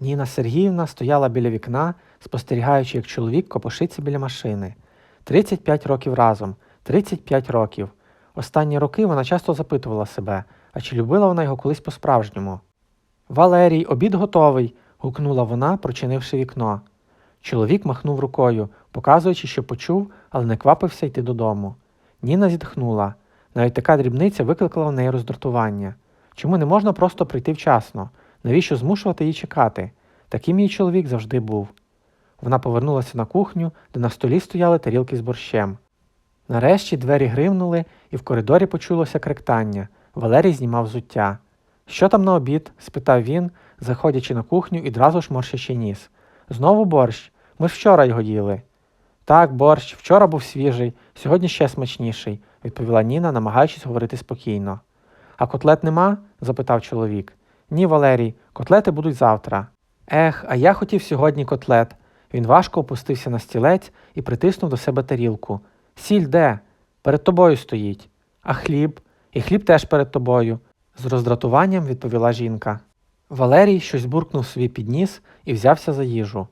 Ніна Сергіївна стояла біля вікна, спостерігаючи, як чоловік копошиться біля машини. 35 років разом, 35 років. Останні роки вона часто запитувала себе, а чи любила вона його колись по-справжньому. Валерій, обід готовий. гукнула вона, прочинивши вікно. Чоловік махнув рукою, показуючи, що почув, але не квапився йти додому. Ніна зітхнула. Навіть така дрібниця викликала в неї роздратування. Чому не можна просто прийти вчасно? Навіщо змушувати її чекати? Таким її чоловік завжди був. Вона повернулася на кухню, де на столі стояли тарілки з борщем. Нарешті двері гримнули, і в коридорі почулося кректання. Валерій знімав взуття. Що там на обід? спитав він, заходячи на кухню і одразу ж морщачи ніс. Знову борщ. Ми ж вчора його їли. Так, борщ, вчора був свіжий, сьогодні ще смачніший, відповіла Ніна, намагаючись говорити спокійно. А котлет нема? запитав чоловік. Ні, Валерій, котлети будуть завтра. Ех, а я хотів сьогодні котлет. Він важко опустився на стілець і притиснув до себе тарілку. Сіль де? Перед тобою стоїть. А хліб? І хліб теж перед тобою, з роздратуванням відповіла жінка. Валерій щось буркнув собі під ніс і взявся за їжу.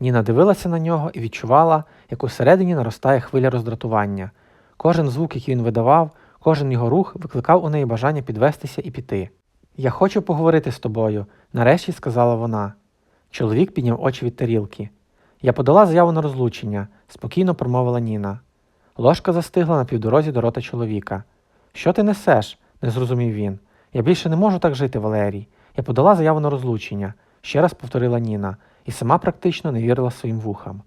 Ніна дивилася на нього і відчувала, як усередині наростає хвиля роздратування. Кожен звук, який він видавав, кожен його рух викликав у неї бажання підвестися і піти. Я хочу поговорити з тобою, нарешті сказала вона. Чоловік підняв очі від тарілки. Я подала заяву на розлучення, спокійно промовила Ніна. Ложка застигла на півдорозі до рота чоловіка. Що ти несеш? не зрозумів він. Я більше не можу так жити, Валерій. Я подала заяву на розлучення, ще раз повторила Ніна, і сама практично не вірила своїм вухам.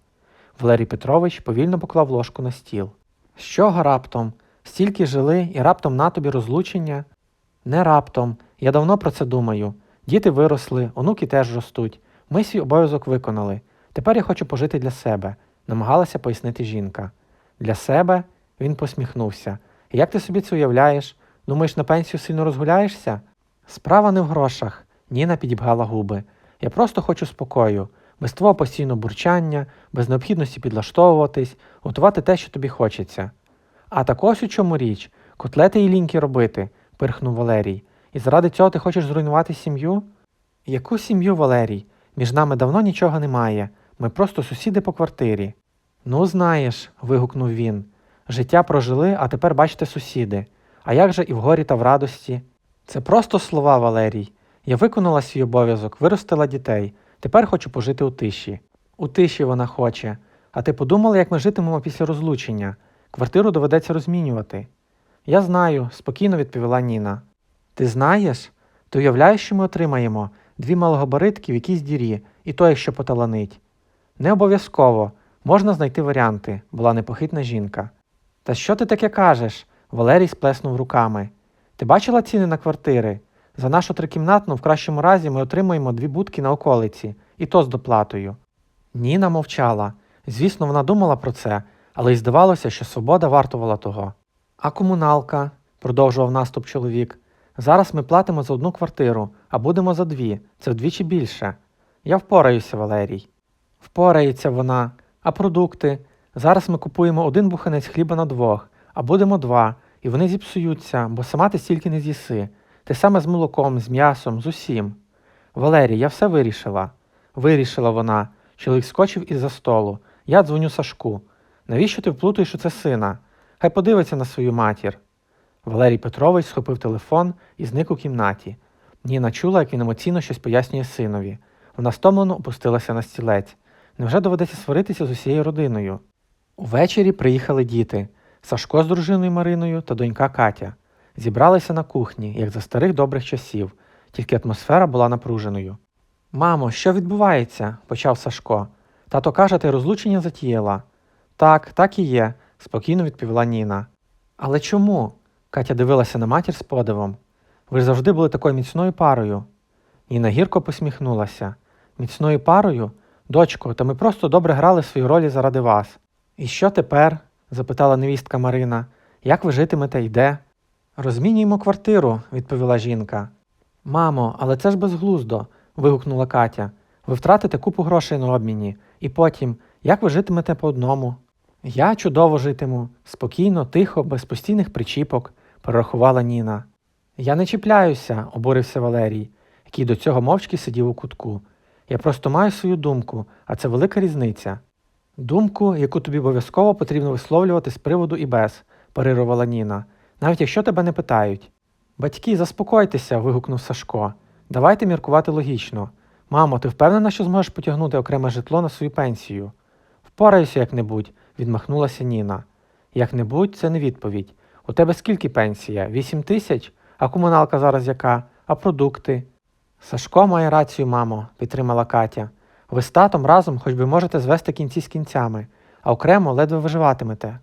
Валерій Петрович повільно поклав ложку на стіл. З чого раптом? Стільки жили і раптом на тобі розлучення? Не раптом. Я давно про це думаю. Діти виросли, онуки теж ростуть. Ми свій обов'язок виконали. Тепер я хочу пожити для себе, намагалася пояснити жінка. Для себе? Він посміхнувся. Як ти собі це уявляєш? Думаєш, на пенсію сильно розгуляєшся? Справа не в грошах. Ніна підібгала губи. Я просто хочу спокою, без твого постійного бурчання, без необхідності підлаштовуватись, готувати те, що тобі хочеться. А так ось у чому річ, котлети і ліньки робити, пирхнув Валерій. І заради цього ти хочеш зруйнувати сім'ю? Яку сім'ю, Валерій? Між нами давно нічого немає. Ми просто сусіди по квартирі. Ну, знаєш, вигукнув він. Життя прожили, а тепер бачите сусіди. А як же і в горі та в радості? Це просто слова, Валерій. Я виконала свій обов'язок, виростила дітей. Тепер хочу пожити у тиші. У тиші вона хоче. А ти подумала, як ми житимемо після розлучення? Квартиру доведеться розмінювати. Я знаю, спокійно відповіла Ніна. Ти знаєш? Ти уявляєш, що ми отримаємо дві малогабаритки в якійсь дірі, і то, якщо поталанить. Не обов'язково, можна знайти варіанти, була непохитна жінка. Та що ти таке кажеш? Валерій сплеснув руками. Ти бачила ціни на квартири? За нашу трикімнатну в кращому разі ми отримуємо дві будки на околиці, і то з доплатою. Ніна мовчала. Звісно, вона думала про це, але й здавалося, що свобода вартувала того. А комуналка, продовжував наступ чоловік. Зараз ми платимо за одну квартиру, а будемо за дві, це вдвічі більше. Я впораюся, Валерій. Впорається вона. А продукти? Зараз ми купуємо один буханець хліба на двох, а будемо два, і вони зіпсуються, бо сама ти стільки не з'їси. Те саме з молоком, з м'ясом, з усім. Валерій, я все вирішила. Вирішила вона. Чоловік скочив із-за столу. Я дзвоню Сашку. Навіщо ти вплутуєш у це сина? Хай подивиться на свою матір. Валерій Петрович схопив телефон і зник у кімнаті. Ніна чула, як він емоційно щось пояснює синові. Вона стомлено опустилася на стілець. Невже доведеться сваритися з усією родиною? Увечері приїхали діти Сашко з дружиною Мариною та донька Катя. Зібралися на кухні, як за старих добрих часів, тільки атмосфера була напруженою. Мамо, що відбувається? почав Сашко. Тато каже, ти розлучення затіяла. Так, так і є, спокійно відповіла Ніна. Але чому? Катя дивилася на матір з подивом. Ви ж завжди були такою міцною парою. Ніна гірко посміхнулася. Міцною парою? Дочко, та ми просто добре грали свої ролі заради вас. І що тепер? запитала невістка Марина. Як ви житимете і де? Розмінюємо квартиру, відповіла жінка. Мамо, але це ж безглуздо. вигукнула Катя. Ви втратите купу грошей на обміні, і потім, як ви житимете по одному? Я чудово житиму, спокійно, тихо, без постійних причіпок, перерахувала Ніна. Я не чіпляюся, обурився Валерій, який до цього мовчки сидів у кутку. Я просто маю свою думку, а це велика різниця. Думку, яку тобі обов'язково потрібно висловлювати з приводу і без, парирувала Ніна, навіть якщо тебе не питають. Батьки, заспокойтеся, вигукнув Сашко. Давайте міркувати логічно. Мамо, ти впевнена, що зможеш потягнути окреме житло на свою пенсію? Впораюся як-небудь, відмахнулася Ніна. Як-небудь це не відповідь. У тебе скільки пенсія? Вісім тисяч? А комуналка зараз яка? А продукти? Сашко має рацію, мамо, підтримала Катя. Ви з татом разом хоч би можете звести кінці з кінцями, а окремо ледве виживатимете.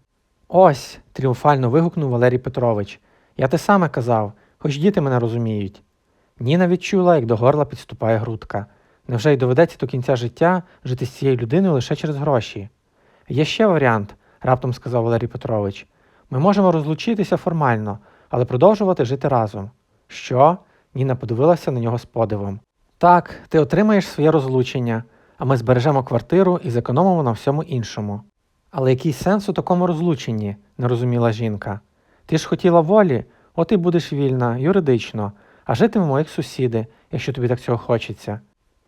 Ось. тріумфально вигукнув Валерій Петрович. Я те саме казав, хоч діти мене розуміють. Ніна відчула, як до горла підступає грудка. Невже й доведеться до кінця життя жити з цією людиною лише через гроші? Є ще варіант, раптом сказав Валерій Петрович. Ми можемо розлучитися формально, але продовжувати жити разом. Що? Ніна подивилася на нього з подивом. Так, ти отримаєш своє розлучення, а ми збережемо квартиру і зекономимо на всьому іншому. Але який сенс у такому розлученні? не розуміла жінка. Ти ж хотіла волі, от і будеш вільна, юридично, а житимемо як сусіди, якщо тобі так цього хочеться.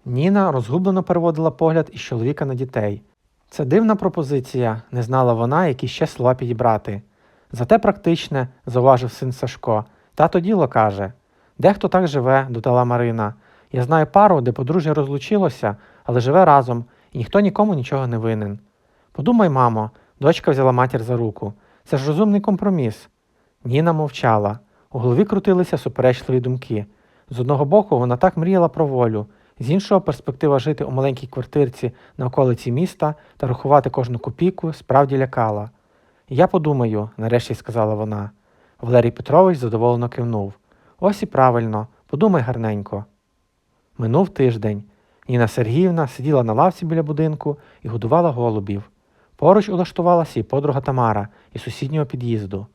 Ніна розгублено переводила погляд із чоловіка на дітей. Це дивна пропозиція, не знала вона, які ще слова підібрати. Зате практичне, зауважив син Сашко. Тато діло каже. Дехто так живе, додала Марина. Я знаю пару, де подружжя розлучилося, але живе разом, і ніхто нікому нічого не винен. Подумай, мамо, дочка взяла матір за руку. Це ж розумний компроміс. Ніна мовчала. У голові крутилися суперечливі думки. З одного боку, вона так мріяла про волю, з іншого перспектива жити у маленькій квартирці на околиці міста та рахувати кожну копійку справді лякала. Я подумаю, нарешті сказала вона. Валерій Петрович задоволено кивнув. Ось і правильно, подумай гарненько. Минув тиждень. Ніна Сергіївна сиділа на лавці біля будинку і годувала голубів. Поруч улаштувалася і подруга Тамара із сусіднього під'їзду.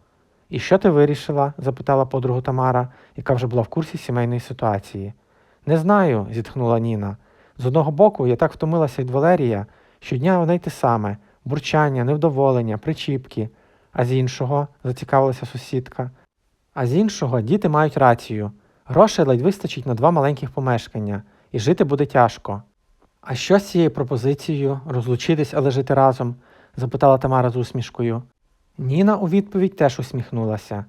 І що ти вирішила? запитала подругу Тамара, яка вже була в курсі сімейної ситуації. Не знаю, зітхнула Ніна. З одного боку, я так втомилася від Валерія, щодня одне й те саме бурчання, невдоволення, причіпки. А з іншого, зацікавилася сусідка. А з іншого, діти мають рацію. Грошей ледь вистачить на два маленьких помешкання, і жити буде тяжко. А що з цією пропозицією розлучитись, але жити разом? запитала Тамара з усмішкою. Ніна у відповідь теж усміхнулася.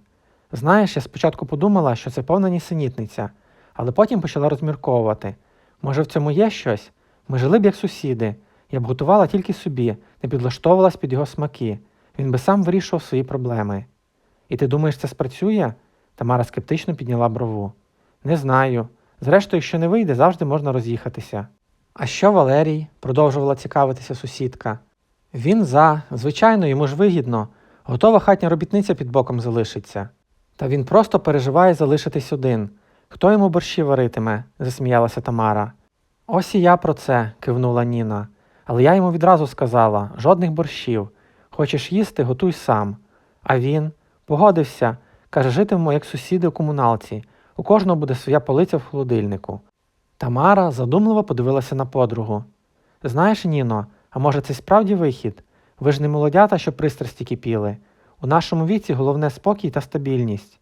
Знаєш, я спочатку подумала, що це повна нісенітниця, але потім почала розмірковувати. Може, в цьому є щось? Ми жили б як сусіди. Я б готувала тільки собі, не підлаштовувалась під його смаки. Він би сам вирішував свої проблеми. І ти думаєш, це спрацює? Тамара скептично підняла брову. Не знаю. Зрештою, якщо не вийде, завжди можна роз'їхатися. А що Валерій? продовжувала цікавитися сусідка. Він за, звичайно, йому ж вигідно. Готова хатня робітниця під боком залишиться. Та він просто переживає залишитись один. Хто йому борщі варитиме? засміялася Тамара. Ось і я про це, кивнула Ніна. Але я йому відразу сказала жодних борщів. Хочеш їсти, готуй сам. А він погодився, каже, житимемо як сусіди у комуналці. У кожного буде своя полиця в холодильнику. Тамара задумливо подивилася на подругу. Знаєш, Ніно, а може це справді вихід? Ви ж не молодята, що пристрасті кипіли. У нашому віці головне спокій та стабільність.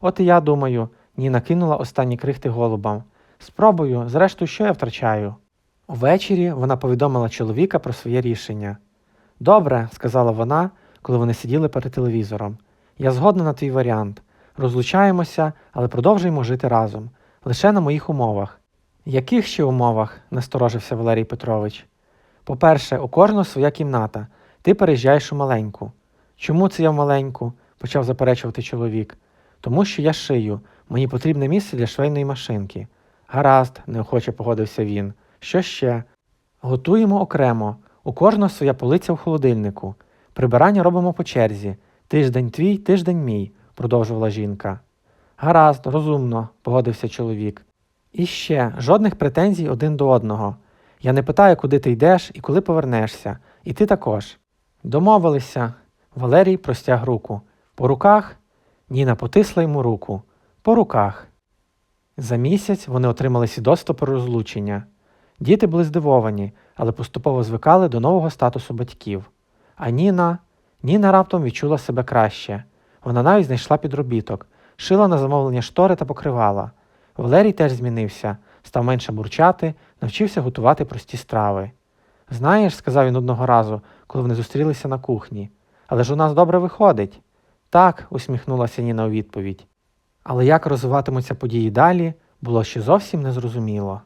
От і я думаю, Ніна кинула останні крихти голубам. Спробую, зрештою, що я втрачаю. Увечері вона повідомила чоловіка про своє рішення. Добре, сказала вона, коли вони сиділи перед телевізором. Я згодна на твій варіант. Розлучаємося, але продовжуємо жити разом, лише на моїх умовах. Яких ще умовах? насторожився Валерій Петрович. По-перше, у кожного своя кімната. Ти переїжджаєш у маленьку. Чому це я в маленьку? почав заперечувати чоловік. Тому що я шию, мені потрібне місце для швейної машинки. Гаразд, неохоче погодився він. Що ще? Готуємо окремо. У кожного своя полиця в холодильнику. Прибирання робимо по черзі. Тиждень твій, тиждень мій, продовжувала жінка. Гаразд, розумно, погодився чоловік. І ще жодних претензій один до одного. Я не питаю, куди ти йдеш і коли повернешся, і ти також. Домовилися. Валерій простяг руку. По руках? Ніна потисла йому руку. По руках. За місяць вони отримали свідоцтво про розлучення. Діти були здивовані, але поступово звикали до нового статусу батьків. А Ніна, Ніна раптом відчула себе краще. Вона навіть знайшла підробіток, шила на замовлення штори та покривала. Валерій теж змінився, став менше бурчати, навчився готувати прості страви. Знаєш, сказав він одного разу, коли вони зустрілися на кухні, але ж у нас добре виходить. Так, усміхнулася Ніна у відповідь. Але як розвиватимуться події далі, було ще зовсім незрозуміло.